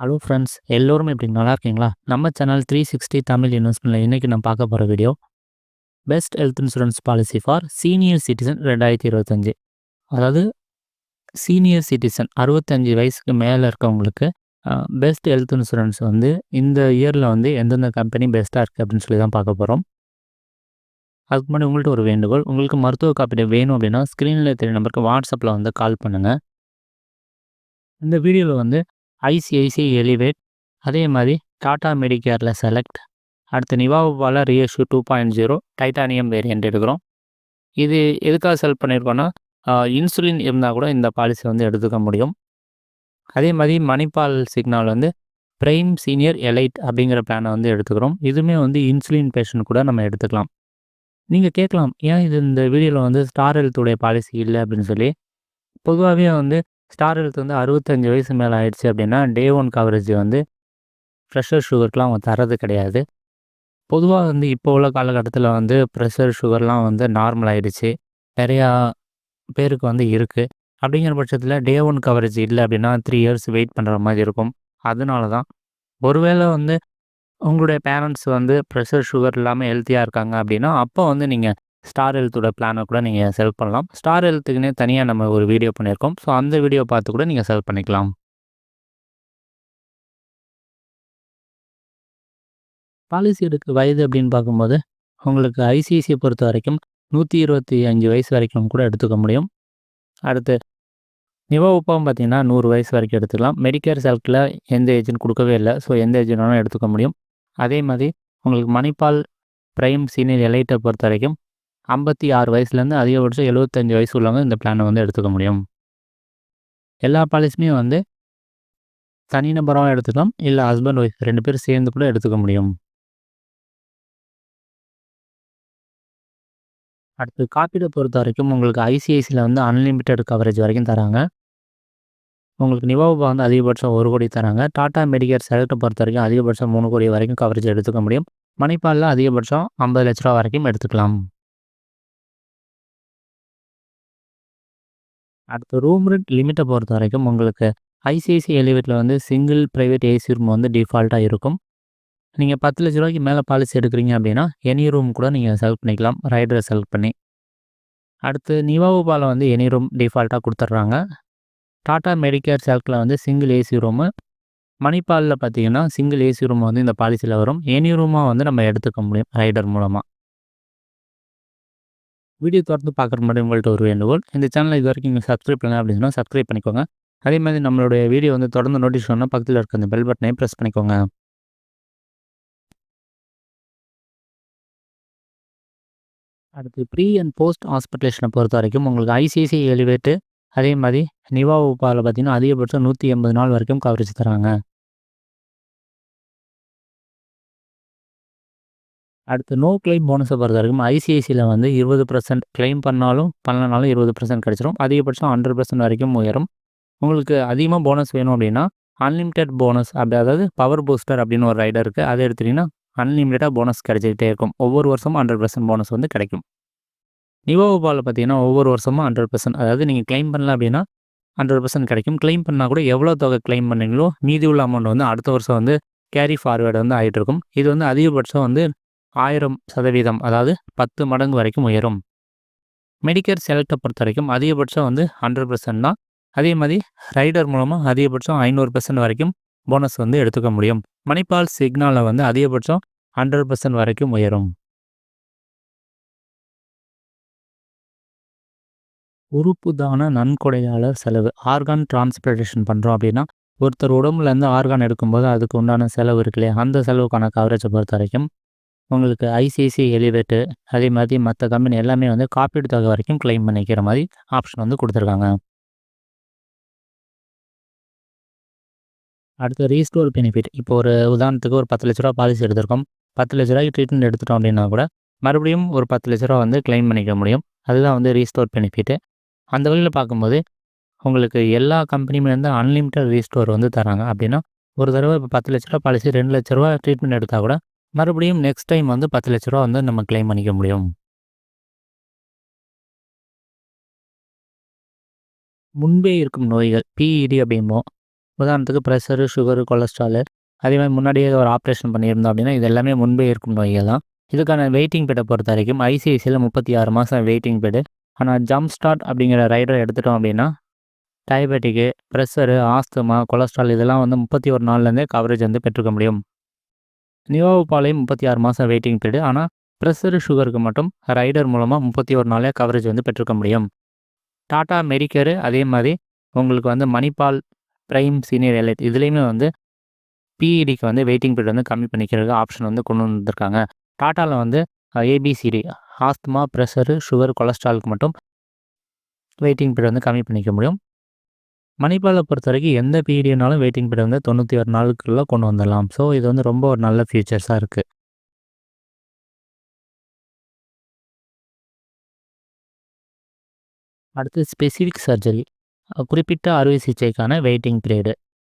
Hello friends எல்லோரும் இப்படி நல்லா இருக்கீங்களா? நம்ம சேனல் த்ரீ சிக்ஸ்டி தமிழ் இன்வெஸ்ட்மெண்ட்டில் இன்றைக்கி நான் பார்க்க போகிற video best health insurance policy for senior citizen ரெண்டாயிரத்தி இருபத்தஞ்சி. அதாவது சீனியர் சிட்டிசன் அறுபத்தஞ்சி வயசுக்கு மேலே இருக்கவங்களுக்கு பெஸ்ட் ஹெல்த் இன்சூரன்ஸ் வந்து இந்த இயரில் வந்து எந்தெந்த கம்பெனி பெஸ்ட்டாக இருக்குது அப்படின்னு சொல்லி தான் பார்க்க போகிறோம் அதுக்கு முன்னாடி உங்கள்கிட்ட ஒரு வேண்டுகோள் உங்களுக்கு மருத்துவ காப்பீடு வேணும் அப்படின்னா ஸ்க்ரீனில் தெரிய நம்பருக்கு வாட்ஸ்அப்பில் வந்து கால் பண்ணுங்கள் இந்த வீடியோவில் வந்து ஐசிஐசிஐ எலிவேட் அதே மாதிரி டாடா மெடிக்கேரில் செலக்ட் அடுத்து நிவாவால் reassure two point zero titanium variant எடுக்கிறோம். இது எதுக்காக செல் பண்ணியிருக்கோன்னா இன்சுலின் இருந்தால் கூட இந்த பாலிசி வந்து எடுத்துக்க முடியும். அதே மாதிரி மணிப்பால் சிக்னால் வந்து பிரைம் சீனியர் எலைட் அப்படிங்கிற பிளானை வந்து எடுத்துக்கிறோம். இதுவுமே வந்து இன்சுலின் பேஷண்ட் கூட நம்ம எடுத்துக்கலாம். நீங்கள் கேட்கலாம் ஏன் இது இந்த வீடியோவில் வந்து ஸ்டார் ஹெல்த்துடைய பாலிசி இல்லை? அப்படின்னு சொல்லி. பொதுவாகவே வந்து ஸ்டார் ஹெல்த் வந்து அறுபத்தஞ்சு வயசு மேலே ஆயிடுச்சு அப்படின்னா டே ஒன் கவரேஜ் வந்து ப்ரெஷர் சுகருக்குலாம் அவங்க தரது கிடையாது. பொதுவாக வந்து இப்போ உள்ள காலகட்டத்தில் வந்து ப்ரெஷர் சுகர்லாம் வந்து நார்மல் ஆகிடுச்சு நிறையா பேருக்கு வந்து இருக்குது அப்படிங்கிற பட்சத்தில் டே ஒன் கவரேஜ் இல்லை அப்படின்னா த்ரீ இயர்ஸ் வெயிட் பண்ணுற மாதிரி இருக்கும். அதனால தான் ஒருவேளை வந்து உங்களுடைய பேரண்ட்ஸ் வந்து ப்ரெஷர் சுகர் இல்லாமல் ஹெல்த்தியாக இருக்காங்க அப்படின்னா அப்போ வந்து நீங்கள் ஸ்டார் ஹெல்த்தோட பிளானை கூட நீங்கள் செலக்ட் பண்ணலாம். ஸ்டார் ஹெல்த்துக்குன்னே தனியாக நம்ம ஒரு வீடியோ பண்ணியிருக்கோம். ஸோ அந்த வீடியோ பார்த்து கூட நீங்கள் செலக்ட் பண்ணிக்கலாம். பாலிசி எடுக்க வயது அப்படின்னு பார்க்கும்போது உங்களுக்கு ஐசிஐசியை பொறுத்த வரைக்கும் நூற்றி இருபத்தி அஞ்சு வயசு வரைக்கும் கூட எடுத்துக்க முடியும். அடுத்து நிவா உப்பாவும் பார்த்தீங்கன்னா நூறு வயசு வரைக்கும் எடுத்துக்கலாம். மெடிக்கேர் செல்ஃபில் எந்த ஏஜென்ட் கொடுக்கவே இல்லை. ஸோ எந்த ஏஜென்ட் வேணாலும் எடுத்துக்க முடியும். அதே மாதிரி உங்களுக்கு மணிப்பால் ப்ரைம் சீனியர் எலைட்டை பொறுத்த வரைக்கும் ஐம்பத்தி ஆறு வயசுலேருந்து அதிகபட்சம் எழுபத்தஞ்சி வயசு உள்ளவங்க இந்த பிளானை வந்து எடுத்துக்க முடியும். எல்லா பாலிசியுமே வந்து தனிநபராக எடுத்துக்கலாம். இல்லை ஹஸ்பண்ட் ஒய்ஃப் ரெண்டு பேரும் சேர்ந்து கூட எடுத்துக்க முடியும். அடுத்து காப்பீடை பொறுத்த வரைக்கும் உங்களுக்கு ஐசிஐசியில் வந்து அன்லிமிட்டெட் கவரேஜ் வரைக்கும் தராங்க. உங்களுக்கு நிவாபா வந்து அதிகபட்சம் ஒரு கோடி தராங்க. டாடா மெடிக்கேர் செலக்டை பொறுத்த வரைக்கும் அதிகபட்சம் மூணு கோடி வரைக்கும் கவரேஜ் எடுத்துக்க முடியும். மணிப்பாலில் அதிகபட்சம் ஐம்பது லட்ச ரூபா வரைக்கும் எடுத்துக்கலாம். அடுத்து ரூம் ரெண்ட் லிமிட்டை பொறுத்த வரைக்கும் உங்களுக்கு ஐசிஐசி எலிவேட்டில் வந்து சிங்கிள் ப்ரைவேட் ஏசி ரூம் வந்து டிஃபால்ட்டாக இருக்கும். நீங்கள் பத்து லட்ச ரூபாய்க்கு மேலே பாலிசி எடுக்கிறீங்க அப்படின்னா எனி ரூம் கூட நீங்கள் செலக்ட் பண்ணிக்கலாம் ரைடரை செலக்ட் பண்ணி. அடுத்து நிவாவுபாவில் வந்து எனி ரூம் டிஃபால்ட்டாக கொடுத்துட்றாங்க. டாடா மெடிக்கேர் செலக்டில் வந்து சிங்கிள் ஏசி ரூமு மணிப்பாலில் பார்த்தீங்கன்னா சிங்கிள் ஏசி ரூம் வந்து இந்த பாலிசியில் வரும். எனி ரூமாக வந்து நம்ம எடுத்துக்க முடியும் ரைடர் மூலமாக வீடியோ தொடர்ந்து பார்க்குற மாதிரி உங்கள்கிட்ட ஒரு வேண்டுகோள். இந்த சேனல் இது வரைக்கும் நீங்கள் சப்ஸ்கிரைப் பண்ணலாம் அப்படின்னா சப்ஸ்கிரைப் பண்ணிக்கோங்க. அதே மாதிரி நம்மளுடைய வீடியோ வந்து தொடர்ந்து நோட்டீஸ் பண்ணால் பக்கத்தில் இருக்க அந்த பெல் பட்டனையும் ப்ரெஸ் பண்ணிக்கோங்க. அடுத்து ப்ரீ அண்ட் போஸ்ட் ஹாஸ்பிட்டலேஷனை பொறுத்த வரைக்கும் உங்களுக்கு ஐசிஐசி எலிவேட்டு அதே மாதிரி நிவா உப்பாவில் பார்த்தீங்கன்னா அதிகபட்சம் நூற்றி எண்பது நாள் வரைக்கும் கவரேஜ் தராங்க அடுத்து நோ கிளைம் போனஸை பொறுத்த வரைக்கும் ஐசிஐசியில் வந்து இருபது பர்சன்ட் கிளைம் பண்ணாலும் பண்ணலனாலும் இருபது பர்சன்ட் கிடச்சிரும். அதிகபட்சம் ஹண்ட்ரட் பர்சன்ட் வரைக்கும் உயரும். உங்களுக்கு அதிகமாக போனஸ் வேணும் அப்படின்னா அன்லிமிட்டெட் போனஸ் அப்படி அதாவது பவர் பூஸ்டர் அப்படின்னு ஒரு ரைடர் இருக்குது அதை எடுத்துட்டிங்கன்னா அன்லிமிட்டடாக போனஸ் கிடைச்சிக்கிட்டே இருக்கும். ஒவ்வொரு வருஷமும் ஹண்ட்ரட் பர்சன்ட் போனஸ் வந்து கிடைக்கும். நிவோபாவில் பார்த்தீங்கன்னா ஒவ்வொரு வருஷமும் ஹண்ட்ரட் பர்சன்ட் அதாவது நீங்கள் கிளைம் பண்ணல அப்படின்னா ஹண்ட்ரட் பர்சன்ட் கிடைக்கும். கிளைம் பண்ணால் கூட எவ்வளோ தொகை கிளைம் பண்ணீங்களோ மீதி உள்ள அமௌண்ட் வந்து அடுத்த வருஷம் வந்து கேரி ஃபார்வேர்டு வந்து ஆகிட்டு இருக்கும் இது வந்து அதிகபட்சம் வந்து ஆயிரம் சதவீதம் அதாவது பத்து மடங்கு வரைக்கும் உயரும். மெடிக்கேர் செலக்டை பொறுத்த வரைக்கும் அதிகபட்சம் வந்து ஹண்ட்ரட் பர்சன்ட் தான். அதே மாதிரி ரைடர் மூலமாக அதிகபட்சம் ஐநூறு பர்சன்ட் வரைக்கும் போனஸ் வந்து எடுத்துக்க முடியும். மணிப்பால் சிக்னலில் வந்து அதிகபட்சம் ஹண்ட்ரட் பர்சன்ட் வரைக்கும் உயரும். உறுப்பு தான நன்கொடையாளர் செலவு. ஆர்கான் டிரான்ஸ்பிளேஷன் பண்ணுறோம் அப்படின்னா ஒருத்தர் உடம்புலேருந்து ஆர்கான் எடுக்கும்போது அதுக்கு உண்டான செலவு இருக்கு இல்லையா? அந்த செலவுக்கான கவரேஜை பொறுத்த வரைக்கும் உங்களுக்கு ஐசிஐசி எலிவேட்டு அதே மாதிரி மற்ற கம்பெனி எல்லாமே வந்து காப்பீடு தொகை வரைக்கும் கிளைம் பண்ணிக்கிற மாதிரி ஆப்ஷன் வந்து கொடுத்துருக்காங்க. அடுத்து ரீஸ்டோர் பெனிஃபிட் இப்போ ஒரு உதாரணத்துக்கு ஒரு பத்து லட்ச ரூபா பாலிசி எடுத்திருக்கோம். பத்து லட்ச ரூபாய்க்கு ட்ரீட்மெண்ட் எடுத்துட்டோம் அப்படின்னா கூட மறுபடியும் ஒரு பத்து லட்ச ரூபா வந்து கிளைம் பண்ணிக்க முடியும். அதுதான் வந்து ரீஸ்டோர் பெனிஃபிட்டு அந்த வகையில் பார்க்கும்போது உங்களுக்கு எல்லா கம்பெனியுமே வந்து அன்லிமிட்டட் ரீஸ்டோர் வந்து தராங்க. அப்படின்னா ஒரு தடவை இப்போ பத்து லட்ச ரூபா பாலிசி ரெண்டு லட்ச ரூபா ட்ரீட்மெண்ட் எடுத்தால் கூட மறுபடியும் நெக்ஸ்ட் டைம் வந்து பத்து லட்ச ரூபா வந்து நம்ம கிளைம் பண்ணிக்க முடியும். முன்பே இருக்கும் நோய்கள் பிஇடி அப்படிம்போம். உதாரணத்துக்கு ப்ரெஷரு சுகரு கொலஸ்ட்ராலு அதே மாதிரி முன்னாடியே ஒரு ஆப்ரேஷன் பண்ணியிருந்தோம் அப்படின்னா இது எல்லாமே முன்பே இருக்கும் நோய்கள் தான். இதுக்கான வெயிட்டிங் பெட்டை பொறுத்த வரைக்கும் ஐசிஐசியில் முப்பத்தி ஆறு மாதம் வெயிட்டிங் பெட்டு ஆனால் ஜம்ப் ஸ்டார்ட் அப்படிங்கிற ரைடர் எடுத்துட்டோம் அப்படின்னா டயபெட்டிக்கு ப்ரெஷரு ஆஸ்துமா கொலஸ்ட்ரால் இதெல்லாம் வந்து முப்பத்தி ஒரு நாள்லேருந்தே கவரேஜ் வந்து பெற்றுக்க முடியும். நியோபாலையும் முப்பத்தி ஆறு மாதம் வெயிட்டிங் பீரியடு ஆனால் ப்ரெஷரு சுகருக்கு மட்டும் ரைடர் மூலமாக முப்பத்தி ஒரு நாளே கவரேஜ் வந்து பெற்றுக்க முடியும். டாட்டா மெடிக்கரு அதே மாதிரி உங்களுக்கு வந்து மணிபால் ப்ரைம் சீனியர் எலைட் இதுலேயுமே வந்து பிஇடிக்கு வந்து வெயிட்டிங் பீரியட் வந்து கம்மி பண்ணிக்கிறதுக்கு ஆப்ஷன் வந்து கொண்டு வந்திருக்காங்க. டாட்டாவில் வந்து ஏபிசிடி ஆஸ்துமா ப்ரெஷரு சுகர் கொலஸ்ட்ராலுக்கு மட்டும் வெயிட்டிங் பீரியட் வந்து கம்மி பண்ணிக்க முடியும். மணிப்பாலை பொறுத்த வரைக்கும் எந்த பீரியட்னாலும் வெயிட்டிங் பீரியட் வந்து தொண்ணூற்றி ஒரு நாளுக்குள்ளே கொண்டு வந்துடலாம். ஸோ இது வந்து ரொம்ப ஒரு நல்ல ஃபியூச்சர்ஸாக இருக்குது அடுத்து ஸ்பெசிஃபிக் சர்ஜரி குறிப்பிட்ட அறுவை சிகிச்சைக்கான வெயிட்டிங் பீரியடு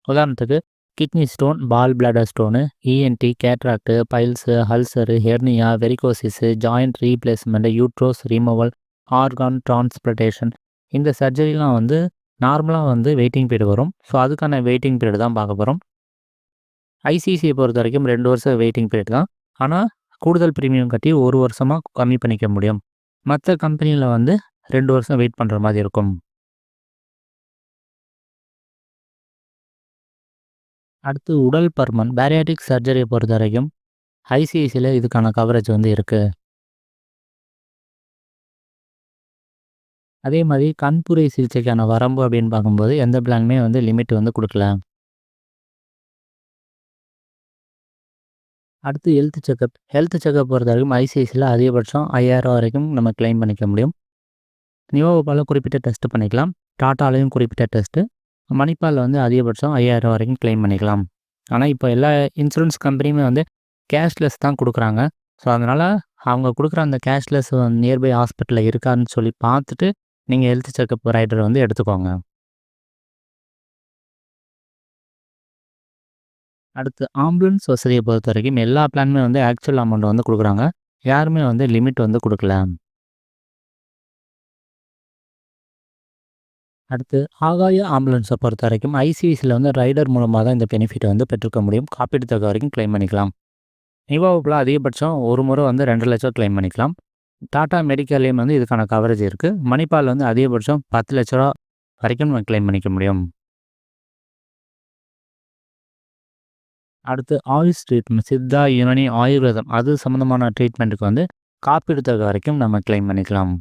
உதாரணத்துக்கு kidney stone gall bladder stone ENT cataract piles ulcer hernia varicosis joint replacement uterus removal organ transplantation இந்த சர்ஜரிலாம் வந்து நார்மலாக வந்து வெயிட்டிங் பீரியட் வரும். ஸோ அதுக்கான வெயிட்டிங் பீரியட் தான் பார்க்க போகிறோம் ஐசிசியை பொறுத்த வரைக்கும் ரெண்டு வருஷம் வெயிட்டிங் பீரியட் தான். ஆனால் கூடுதல் ப்ரீமியம் கட்டி ஒரு வருஷமாக கம்மி பண்ணிக்க முடியும். மற்ற கம்பெனியில் வந்து ரெண்டு வருஷம் வெயிட் பண்ணுற மாதிரி இருக்கும். அடுத்து உடல் பருமன் பேரியாட்டிக் சர்ஜரியை பொறுத்த வரைக்கும் ஐசிஐசியில் இதுக்கான கவரேஜ் வந்து இருக்குது அதே மாதிரி கண்புரை சிகிச்சைக்கான வரம்பு அப்படின்னு பார்க்கும்போது எந்த பிளானுமே வந்து லிமிட் வந்து கொடுக்கல. அடுத்து ஹெல்த் செக்கப் ஹெல்த் செக்கப் பொறுத்த வரைக்கும் ஐசிஐசியில் அதிகபட்சம் ஐயாயிரம் வரைக்கும் நம்ம கிளைம் பண்ணிக்க முடியும். நியோபாவில் குறிப்பிட்ட டெஸ்ட் பண்ணிக்கலாம். டாட்டாலையும் குறிப்பிட்ட டெஸ்ட்டு மணிப்பால் வந்து அதிகபட்சம் ஐயாயிரம் வரைக்கும் கிளைம் பண்ணிக்கலாம். ஆனால் இப்போ எல்லா இன்சூரன்ஸ் கம்பெனியுமே வந்து கேஷ்லெஸ் தான் கொடுக்குறாங்க. ஸோ அதனால் அவங்க கொடுக்குற அந்த கேஷ்லெஸ் நியர்பை ஹாஸ்பிட்டலில் இருக்கான்னு சொல்லி பார்த்துட்டு நீங்கள் ஹெல்த் செக்கப் ரைடர் வந்து எடுத்துக்கோங்க. அடுத்து ஆம்புலன்ஸ் வசதியை பொறுத்த வரைக்கும் எல்லா பிளானுமே வந்து ஆக்சுவல் அமௌண்ட் வந்து கொடுக்குறாங்க. யாருமே வந்து லிமிட் வந்து கொடுக்கல. அடுத்து ஆகாய ஆம்புலன்ஸை பொறுத்த வரைக்கும் ஐசிஐசியில் வந்து ரைடர் மூலமாக தான் இந்த பெனிஃபிட்டை வந்து பெற்றுக்க முடியும். காப்பீடு தொகை வரைக்கும் கிளைம் பண்ணிக்கலாம். நிவாவுக்குள்ள அதிகபட்சம் ஒரு முறை வந்து ரெண்டு லட்சம் கிளைம் பண்ணிக்கலாம். டாடா மெடிக்கல்லையும் வந்து இதுக்கான கவரேஜ் இருக்குது மணிப்பால் வந்து அதிகபட்சம் பத்து லட்ச ரூபா வரைக்கும் நம்ம கிளைம் பண்ணிக்க முடியும். அடுத்து ஆயுஷ் ட்ரீட்மெண்ட் சித்தா யுனானி ஆயுர்வேதம். அது சம்மந்தமான ட்ரீட்மெண்ட்டுக்கு வந்து காப்பீடு தொகை வரைக்கும் நம்ம கிளைம் பண்ணிக்கலாம்.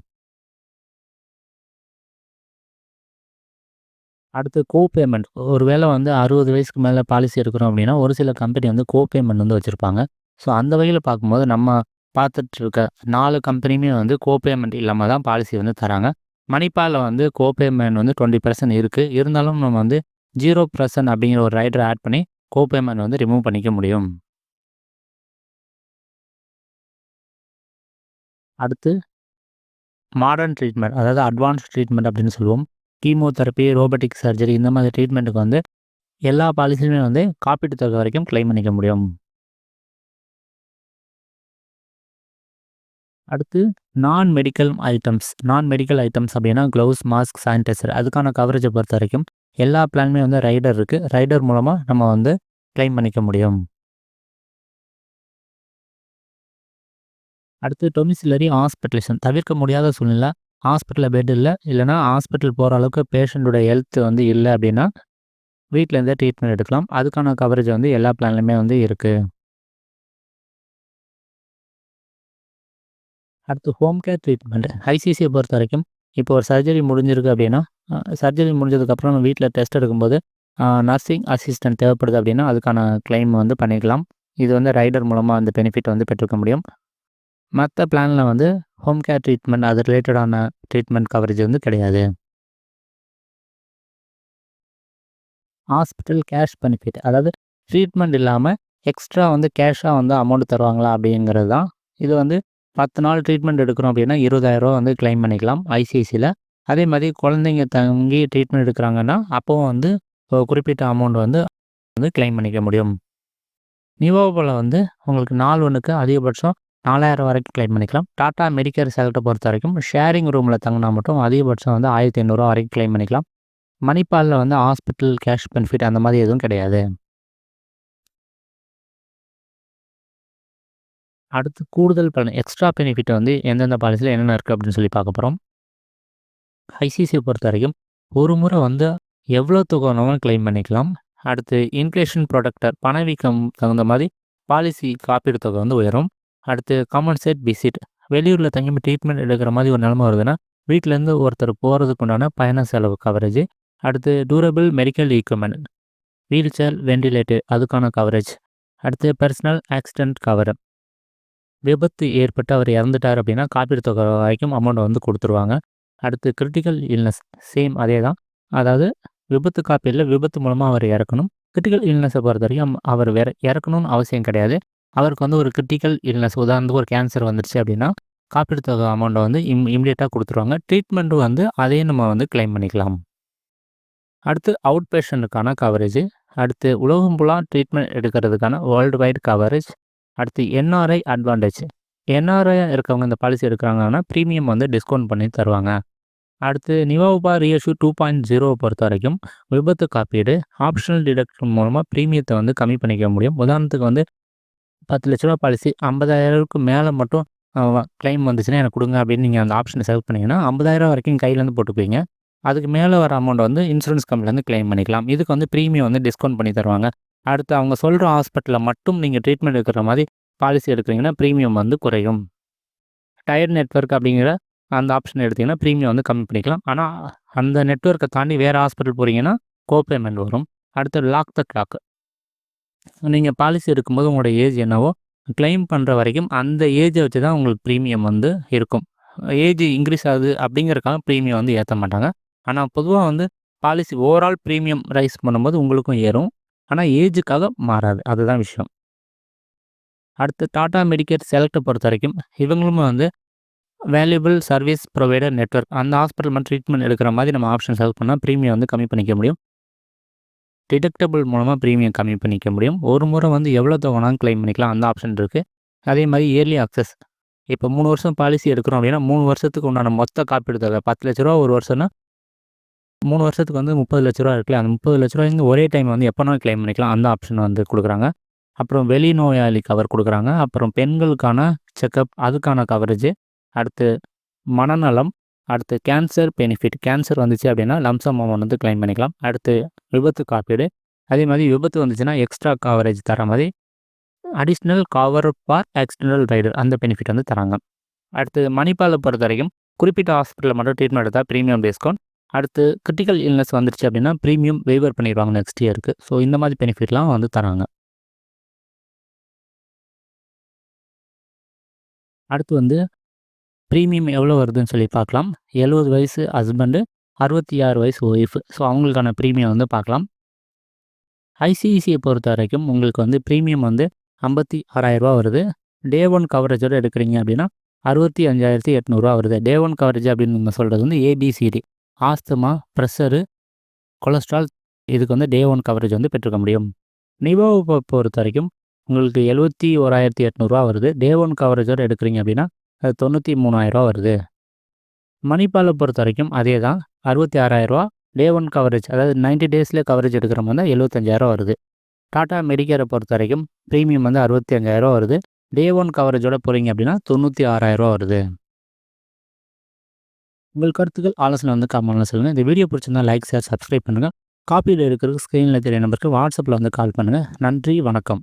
அடுத்து கோ பேமெண்ட் ஒரு வேளை வந்து அறுபது வயசுக்கு மேலே பாலிசி எடுக்கிறோம் அப்படின்னா ஒரு சில கம்பெனி வந்து கோ பேமெண்ட் வந்து வச்சுருப்பாங்க. ஸோ அந்த வகையில் பார்க்கும்போது நம்ம பார்த்துட்ருக்க நாலு கம்பெனியுமே வந்து கோபேமெண்ட் இல்லாமல் தான் பாலிசி வந்து தராங்க. மணிப்பாலில் வந்து கோபேமெண்ட் வந்து டுவெண்ட்டி பர்சன்ட் இருக்குது இருந்தாலும் நம்ம வந்து ஜீரோ பர்சன்ட் அப்படிங்கிற ஒரு ரைடரை ஆட் பண்ணி கோபேமெண்ட் வந்து ரிமூவ் பண்ணிக்க முடியும். அடுத்து மாடர்ன் ட்ரீட்மெண்ட் அதாவது அட்வான்ஸ் ட்ரீட்மெண்ட் அப்படின்னு சொல்லுவோம். கீமோதெரப்பி ரோபோட்டிக் சர்ஜரி இந்த மாதிரி ட்ரீட்மெண்ட்டுக்கு வந்து எல்லா பாலிசியுமே வந்து காப்பீட்டு தொகை வரைக்கும் கிளைம் பண்ணிக்க முடியும். அடுத்து நான் மெடிக்கல் ஐட்டம்ஸ் நான் மெடிக்கல் ஐட்டம்ஸ் அப்படின்னா க்ளவுஸ் மாஸ்க் சானிடைசர் அதுக்கான கவரேஜை பொறுத்த வரைக்கும் எல்லா பிளானுமே வந்து ரைடர் இருக்குது ரைடர் மூலமாக நம்ம வந்து கிளைம் பண்ணிக்க முடியும். அடுத்து டொமிசிலரி ஹாஸ்பிட்டலேஷன் தவிர்க்க முடியாத சூழ்நிலை. ஹாஸ்பிட்டலில் பெட் இல்லை. இல்லைனா ஹாஸ்பிட்டல் போகிற அளவுக்கு பேஷண்ட்டோட ஹெல்த் வந்து இல்லை அப்படின்னா வீட்டிலேருந்தே ட்ரீட்மெண்ட் எடுக்கலாம். அதுக்கான கவரேஜ் வந்து எல்லா பிளான்லையுமே வந்து இருக்குது அடுத்து ஹோம் கேர் ட்ரீட்மெண்ட் ஐசிசியை பொறுத்த வரைக்கும் இப்போ ஒரு சர்ஜரி முடிஞ்சிருக்கு அப்படின்னா சர்ஜரி முடிஞ்சதுக்கப்புறம் நம்ம வீட்டில் டெஸ்ட் எடுக்கும்போது நர்சிங் அசிஸ்டன்ட் தேவைப்படுது அப்படின்னா அதுக்கான கிளைம் வந்து பண்ணிக்கலாம். இது வந்து ரைடர் மூலமாக அந்த பெனிஃபிட் வந்து பெற்றுக்க முடியும். மற்ற பிளானில் வந்து ஹோம் கேர் ட்ரீட்மெண்ட் அது ரிலேட்டடான ட்ரீட்மெண்ட் கவரேஜ் வந்து கிடையாது. ஹாஸ்பிட்டல் கேஷ் பெனிஃபிட் அதாவது ட்ரீட்மெண்ட் இல்லாமல் எக்ஸ்ட்ரா வந்து கேஷாக வந்து அமௌண்ட் தருவாங்களா அப்படிங்கிறது தான். இது வந்து பத்து நாள் ட்ரீட்மெண்ட் எடுக்கிறோம் அப்படின்னா இருபதாயிரரூவா வந்து கிளைம் பண்ணிக்கலாம் ஐசிஐசியில் அதே மாதிரி குழந்தைங்க தங்கி ட்ரீட்மெண்ட் எடுக்கிறாங்கன்னா அப்போவும் வந்து குறிப்பிட்ட அமௌண்ட் வந்து வந்து கிளைம் பண்ணிக்க முடியும். நிவோவில் வந்து உங்களுக்கு நாள் ஒன்றுக்கு அதிகபட்சம் நாலாயிரம் வரைக்கும் கிளைம் பண்ணிக்கலாம். டாட்டா மெடிக்கல் செலக்டை பொறுத்த வரைக்கும் ஷேரிங் ரூமில் தங்கினா மட்டும் அதிகபட்சம் வந்து ஆயிரத்தி ஐநூறுரூவா வரைக்கும் கிளைம் பண்ணிக்கலாம். மணிப்பாலில் வந்து ஹாஸ்பிட்டல் கேஷ் பெனிஃபிட் அந்த மாதிரி எதுவும் கிடையாது. அடுத்து கூடுதல் பலன் எக்ஸ்ட்ரா பெனிஃபிட் வந்து எந்தெந்த பாலிசியில் என்னென்ன இருக்குது அப்படின்னு சொல்லி பார்க்க போகிறோம் ஐசிசியை பொறுத்த வரைக்கும் ஒரு முறை வந்து எவ்வளோ தொகை வேணாலும் கிளைம் பண்ணிக்கலாம். அடுத்து இன்ஃப்ளேஷன் ப்ரொடக்டர் பணவீக்கம் தகுந்த மாதிரி பாலிசி காப்பீடு தொகை வந்து உயரும். அடுத்து காமன்சேட் விசிட் வெளியூரில் தங்கி ட்ரீட்மெண்ட் எடுக்கிற மாதிரி ஒரு நிலமை வருதுன்னா வீட்டிலேருந்து ஒருத்தர் போகிறதுக்கு உண்டான பயண செலவு கவரேஜ் அடுத்து durable medical equipment wheelchair ventilator அதுக்கான கவரேஜ் அடுத்து பர்சனல் ஆக்சிடென்ட் கவர் விபத்து ஏற்பட்டு அவர் இறந்துட்டார் அப்படின்னா காப்பீடு தொகை வரைக்கும் அமௌண்ட் வந்து கொடுத்துருவாங்க. அடுத்து கிரிட்டிக்கல் இல்னஸ் சேம் அதே தான் அதாவது விபத்து காப்பீடில் விபத்து மூலமாக அவர் இறக்கணும். கிரிட்டிக்கல் இல்னஸை பொறுத்த வரைக்கும் அவர் வேற இறக்கணும்னு அவசியம் கிடையாது. அவருக்கு வந்து ஒரு கிரிட்டிக்கல் இல்னஸ் உதாரணத்துக்கு ஒரு கேன்சர் வந்துருச்சு அப்படின்னா காப்பீடு தொகை அமௌண்ட்டை வந்து இம் இம்மிடியட்டாக கொடுத்துருவாங்க. ட்ரீட்மெண்ட்டும் வந்து அதையும் நம்ம வந்து கிளைம் பண்ணிக்கலாம். அடுத்து அவுட் பேஷண்ட்டுக்கான கவரேஜ் அடுத்து உலகம் ஃபுல்லாக ட்ரீட்மெண்ட் எடுக்கிறதுக்கான வேர்ல்டு வைட் கவரேஜ் அடுத்து என்ஆர்ஐ அட்வான்டேஜ் என்ஆர்ஐ இருக்கவங்க இந்த பாலிசி எடுக்கிறாங்கன்னா ப்ரீமியம் வந்து டிஸ்கவுண்ட் பண்ணி தருவாங்க. அடுத்து நிவோபா ரியஷு டூ பாயிண்ட் ஜீரோவை பொறுத்த வரைக்கும் விபத்து காப்பீடு ஆப்ஷனல் டிடக்ஷன் மூலமாக ப்ரீமியத்தை வந்து கம்மி பண்ணிக்க முடியும். உதாரணத்துக்கு வந்து பத்து லட்ச ரூபா பாலிசி ஐம்பதாயிரத்துக்கு மேலே மட்டும் கிளைம் வந்துச்சுன்னா எனக்கு கொடுங்க அப்படின்னு நீங்கள் அந்த ஆப்ஷனை செலக்ட் பண்ணிங்கன்னா ஐம்பதாயிரம் வரைக்கும் கையிலேருந்து போட்டுப்பீங்க அதுக்கு மேலே வர அமௌண்ட் வந்து இன்சூரன்ஸ் கம்பெனிலேருந்து கிளைம் பண்ணிக்கலாம். இதுக்கு வந்து ப்ரீமியம் வந்து டிஸ்கவுண்ட் பண்ணி தருவாங்க. அடுத்து அவங்க சொல்கிற ஹாஸ்பிட்டலில் மட்டும் நீங்கள் ட்ரீட்மெண்ட் எடுக்கிற மாதிரி பாலிசி எடுக்கிறீங்கன்னா ப்ரீமியம் வந்து குறையும். டயர் நெட்ஒர்க் அப்படிங்கிற அந்த ஆப்ஷன் எடுத்திங்கன்னா ப்ரீமியம் வந்து கம்மி பண்ணிக்கலாம். ஆனால் அந்த நெட்ஒர்க்கை தாண்டி வேறு ஹாஸ்பிட்டல் போகிறீங்கன்னா கோ பேமெண்ட் வரும். அடுத்து லாக் த கிளாக் நீங்கள் பாலிசி எடுக்கும்போது உங்களோட ஏஜ் என்னவோ கிளைம் பண்ணுற வரைக்கும் அந்த ஏஜை வச்சு தான் உங்களுக்கு ப்ரீமியம் வந்து இருக்கும். ஏஜ் இன்க்ரீஸ் ஆகுது அப்படிங்கிறக்காக ப்ரீமியம் வந்து ஏற்ற மாட்டாங்க. ஆனால் பொதுவாக வந்து பாலிசி ஓவரால் ப்ரீமியம் ரைஸ் பண்ணும்போது உங்களுக்கும் ஏறும். ஆனால் ஏஜுக்காக மாறாது. அதுதான் விஷயம். அடுத்து டாடா மெடிக்கேர் செலக்டை பொறுத்த வரைக்கும் இவங்களுமே வந்து வேல்யூபிள் சர்வீஸ் ப்ரொவைடர் நெட்ஒர்க் அந்த ஹாஸ்பிட்டல் மட்டும் ட்ரீட்மெண்ட் எடுக்கிற மாதிரி நம்ம ஆப்ஷன் செலக்ட் பண்ணால் ப்ரீமியம் வந்து கம்மி பண்ணிக்க முடியும். டிடக்டபிள் மூலமாக ப்ரீமியம் கம்மி பண்ணிக்க முடியும். ஒரு முறை வந்து எவ்வளோ தொகைனாலும் கிளைம் பண்ணிக்கலாம். அந்த ஆப்ஷன் இருக்குது அதே மாதிரி இயர்லி அக்சஸ் இப்போ மூணு வருஷம் பாலிசி எடுக்கிறோம் அப்படின்னா மூணு வருஷத்துக்கு உண்டான மொத்த காப்பீடு தொகை பத்து லட்ச ரூபா ஒரு வருஷம்னா மூணு வருஷத்துக்கு வந்து முப்பது லட்ச ரூபா இருக்குல்ல அந்த முப்பது லட்ச ரூபாய்க்கு ஒரே டைம் வந்து எப்போனா கிளைம் பண்ணிக்கலாம். அந்த ஆப்ஷன் வந்து கொடுக்குறாங்க. அப்புறம் வெளிநோயாளி கவர் கொடுக்குறாங்க. அப்புறம் பெண்களுக்கான செக்கப் அதுக்கான கவரேஜ் அடுத்து மனநலம் அடுத்து கேன்சர் பெனிஃபிட் கேன்சர் வந்துச்சு அப்படின்னா லம்சம் அமௌண்ட் வந்து கிளைம் பண்ணிக்கலாம். அடுத்து விபத்து காப்பீடு. அதே மாதிரி விபத்து வந்துச்சுன்னா எக்ஸ்ட்ரா கவரேஜ் தர மாதிரி additional cover for accidental rider அந்த பெனிஃபிட் வந்து தராங்க. அடுத்து மணிப்பாலை பொறுத்த வரைக்கும் குறிப்பிட்ட ஹாஸ்பிட்டலில் மட்டும் ட்ரீட்மெண்ட் எடுத்தால் ப்ரீமியம் டிஸ்கவுண்ட் அடுத்து கிரிட்டிக்கல் இல்னஸ் வந்துருச்சு அப்படின்னா ப்ரீமியம் வெய்வர் பண்ணிடுவாங்க நெக்ஸ்ட் இயருக்கு ஸோ இந்த மாதிரி பெனிஃபிட்லாம் வந்து தராங்க. அடுத்து வந்து ப்ரீமியம் எவ்வளோ வருதுன்னு சொல்லி பார்க்கலாம். எழுபது வயசு ஹஸ்பண்டு அறுபத்தி ஆறு வயசு ஒய்ஃபு ஸோ அவங்களுக்கான ப்ரீமியம் வந்து பார்க்கலாம். ஐசிஐசியை பொறுத்த வரைக்கும் உங்களுக்கு வந்து ப்ரீமியம் வந்து ஐம்பத்தி ஆறாயிரரூபா வருது. டே ஒன் கவரேஜோடு எடுக்கிறீங்க அப்படின்னா அறுபத்தி அஞ்சாயிரத்தி எட்நூறுரூவா வருது. டே ஒன் கவரேஜ் அப்படின்னு நம்ம சொல்கிறது வந்து ஏபிசிடி ஆஸ்துமா ப்ரெஷரு கொலஸ்ட்ரால் இதுக்கு வந்து டே ஒன் கவரேஜ் வந்து பெற்றுக்க முடியும். நிவோவை பொறுத்த வரைக்கும் உங்களுக்கு எழுபத்தி ஓராயிரத்தி எட்நூறுரூவா வருது. டே ஒன் கவரேஜோடு எடுக்கிறீங்க அப்படின்னா அது தொண்ணூற்றி மூணாயிரரூவா வருது. மணிப்பாலை பொறுத்த வரைக்கும் அதே தான் அறுபத்தி ஆறாயிரரூவா டே ஒன் கவரேஜ் அதாவது நைன்ட்டி டேஸ்லேயே கவரேஜ் எடுக்கிற மாதிரி தான் எழுபத்தஞ்சாயிரம் வருது. டாட்டா மெடிக்கேரை பொறுத்த வரைக்கும் ப்ரீமியம் வந்து அறுபத்தி அஞ்சாயிரரூவா வருது. டே ஒன் கவரேஜோட போகிறீங்க அப்படின்னா தொண்ணூற்றி ஆறாயிரரூவா வருது. உங்கள் கருத்துக்கள் ஆலோசனை வந்து கமெண்ட்ல சொல்லுங்கள் இந்த வீடியோ பிடிச்சிருந்தா லைக் ஷேர் சப்ஸ்கிரைப் பண்ணுங்கள் காப்பியில் இருக்கிற ஸ்க்ரீனில் தெரிய நம்பருக்கு வாட்ஸ்அப்பில் வந்து கால் பண்ணுங்கள் நன்றி வணக்கம்.